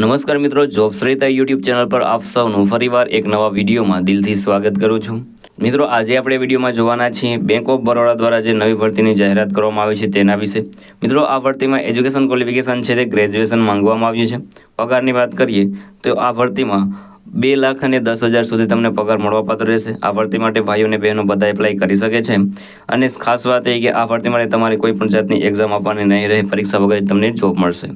નમસ્કાર મિત્રો, job શ્રેતા YouTube channel પર આપ સૌનું ફરીવાર એક નવા વિડીયોમાં દિલથી સ્વાગત કરું છું. મિત્રો, આજે આપણે વિડીયોમાં જોવાના છીએ બેંક ઓફ બરોડા દ્વારા જે નવી ભરતીની જાહેરાત કરવામાં આવી છે તેના વિશે. મિત્રો, આ ભરતીમાં એજ્યુકેશન ક્વોલિફિકેશન છે તે ગ્રેજ્યુએશન માંગવામાં આવ્યું છે. પગારની વાત કરીએ, તો આ ભરતીમાં બે લાખ અને દસ હજાર સુધી તમને પગાર મળવાપાત્ર રહેશે. આ ભરતી માટે ભાઈઓ અને બહેનો બધા એપ્લાય કરી શકે છે. અને ખાસ વાત એ કે આ ભરતી માટે તમારે કોઈ પણ જાતની એક્ઝામ આપવાની નહીં રહે, પરીક્ષા વગર તમને જોબ મળશે.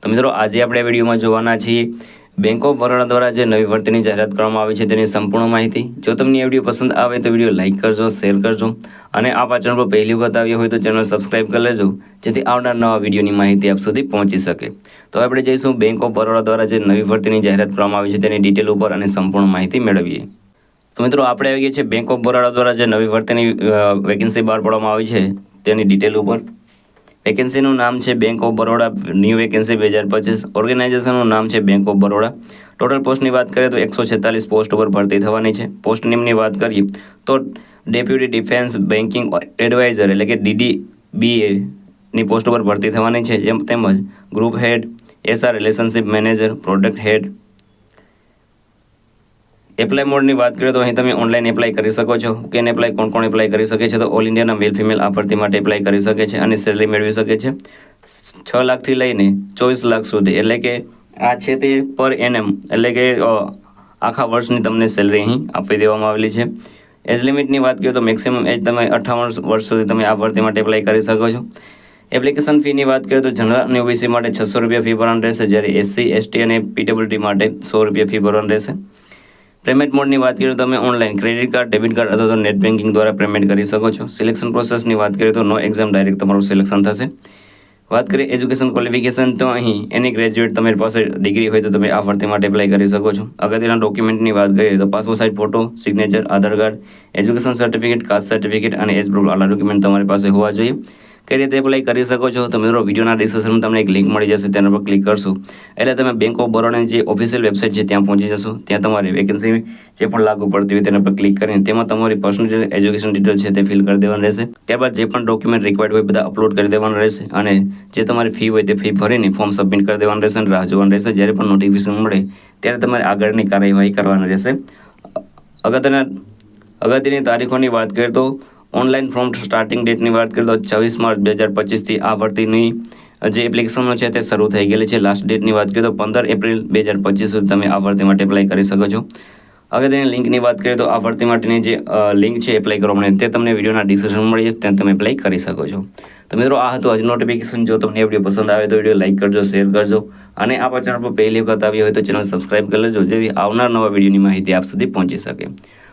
તો મિત્રો, આજે આપણે વિડીયોમાં જોવાના છીએ બેંક ઓફ બરોડા દ્વારા જે નવી ભરતીની જાહેરાત કરવામાં આવી છે તેની સંપૂર્ણ માહિતી. જો તમને એ વીડિયો પસંદ આવે તો વીડિયો લાઇક કરજો, શેર કરજો અને આ ચેનલ પર પહેલી વખત આવ્યો હોય તો ચેનલ સબસ્ક્રાઈબ કરી લેજો, જેથી આવનાર નવા વિડીયોની માહિતી આપ સુધી પહોંચી શકે. તો આપણે જઈશું બેંક ઓફ બરોડા દ્વારા જે નવી ભરતીની જાહેરાત કરવામાં આવી છે તેની ડિટેલ ઉપર અને સંપૂર્ણ માહિતી મેળવીએ. તો મિત્રો, આપણે આવી ગયા છે બેંક ઓફ બરોડા દ્વારા જે નવી ભરતીની વેકેન્સી બહાર પાડવામાં આવી છે તેની ડિટેલ ઉપર. વેકેન્સીનું નામ છે bank of Baroda new vacancy બે હજાર પચીસ. ઓર્ગેનાઇઝેશનનું નામ છે બેંક ઓફ બરોડા ટોટલ પોસ્ટની વાત કરીએ તો એકસો છેતાલીસ પોસ્ટ ઉપર ભરતી થવાની છે. પોસ્ટ નેમની વાત કરીએ તો ડેપ્યુટી ડિફેન્સ બેન્કિંગ એડવાઇઝર એટલે કે ડીડી બી ની પોસ્ટ ઉપર ભરતી થવાની છે. જેમ તેમજ group head SR relationship manager product head apply મોડની વાત કરીએ તો અહીં તમે ઓનલાઈન એપ્લાય કરી શકો છો. કેન એપ્લાય કોણ કોણ એપ્લાય કરી શકે છે તો ઓલ ઇન્ડિયાના મેલ ફિમેલ આ ભરતી માટે એપ્લાય કરી શકે છે અને સેલરી મેળવી શકે છે. છ લાખથી લઈને ચોવીસ લાખ સુધી, એટલે કે આ છે તે પર એનએમ એટલે કે આખા વર્ષની તમને સેલરી અહીં આપી દેવામાં આવેલી છે. એજ લિમિટની વાત કરીએ તો મેક્સિમમ એજ તમે અઠ્ઠાવન વર્ષ સુધી તમે આ ભરતી માટે એપ્લાય કરી શકો છો. એપ્લિકેશન ફીની વાત કરીએ તો જનરલ અને ઓબીસી માટે છસો રૂપિયા ફી ભરવાની રહેશે, જ્યારે એસસી એસટી અને પીડબ્લ્યુડી માટે સો રૂપિયા ફી ભરવાની રહેશે. પેમેન્ટ મોડની વાત કરીએ તો તમે online credit card debit card અથવા તો નેટ બેન્કિંગ દ્વારા પેમેન્ટ કરી શકો છો. સિલેક્શન પ્રોસેસની વાત કરીએ તો નો એક્ઝામ ડાયરેક્ટ તમારું સિલેક્શન થશે. વાત કરીએ એજ્યુકેશન ક્વોલિફિકેશન તો અહીં એની ગ્રેજ્યુએટ તમારી પાસે ડિગ્રી હોય તો તમે આ ભરતી માટે એપ્લાય કરી શકો છો. અગત્યના ડોક્યુમેન્ટની વાત કરીએ તો passport size photo signature Aadhaar card education certificate caste certificate અને એજ પ્રૂફ આલા ડોક્યુમેન્ટ તમારી પાસે હોવા જોઈએ. કઈ રીતે એપ્લાય કરી શકો છો? તો મિત્રો, વિડીયોના ડિસ્ક્રિપ્શનમાં તમને એક લિંક મળી જશે, તેના પર ક્લિક કરશો. એટલે તમે બેંક ઓફ બરોડાની જે ઓફિશિયલ વેબસાઇટ છે, ત્યાં પહોંચી જશો. ત્યાં તમારી વેકેન્સી જે પણ લાગુ પડતી હોય તેના પર ક્લિક કરીને તેમાં તમારી પર્સનલ એજ્યુકેશન ડિટેલ છે, તે ફિલ કરી દેવાનું રહેશે. ત્યારબાદ જે પણ ડોક્યુમેન્ટ રિક્વાયર્ડ હોય, બધા અપલોડ કરી દેવાનું રહેશે અને જે તમારી ફી હોય, તે ફી ભરીને ફોર્મ સબમિટ કરી દેવાનું રહેશે અને રાહ જોવાનું રહેશે. જ્યારે પણ નોટિફિકેશન મળે, ત્યારે તમારે આગળની કાર્યવાહી કરવાની રહેશે. અગત્યના અગત્યની તારીખોની વાત કરીએ તો ઓનલાઈન ફોર્મ સ્ટાર્ટિંગ ડેટની વાત કરીએ તો છવ્વીસ માર્ચ બે હજાર પચીસથી આ ભરતીની જે એપ્લિકેશનો છે તે શરૂ થઈ ગયેલી છે. લાસ્ટ ડેટની વાત કરીએ તો પંદર એપ્રિલ બે હજાર પચીસ સુધી તમે આ ભરતી માટે એપ્લાય કરી શકો છો. અગત્યની લિંકની વાત કરીએ તો આ ભરતી માટેની જે લિંક છે એપ્લાય કરવા માટે, તે તમને વિડીયોના ડિસ્ક્રિપ્શન મળી જશે, ત્યાં તમે એપ્લાય કરી શકો છો. તો મિત્રો, આ હતું આજનું નોટિફિકેશન જો તમને વીડિયો પસંદ આવે તો વીડિયો લાઇક કરજો શેર કરજો, અને આ ચેનલ પર પહેલી વખત આવી હોય તો ચેનલ સબસ્ક્રાઇબ કરી લેજો, જેથી આવનાર નવા વિડીયોની માહિતી આપ સુધી પહોંચી શકે.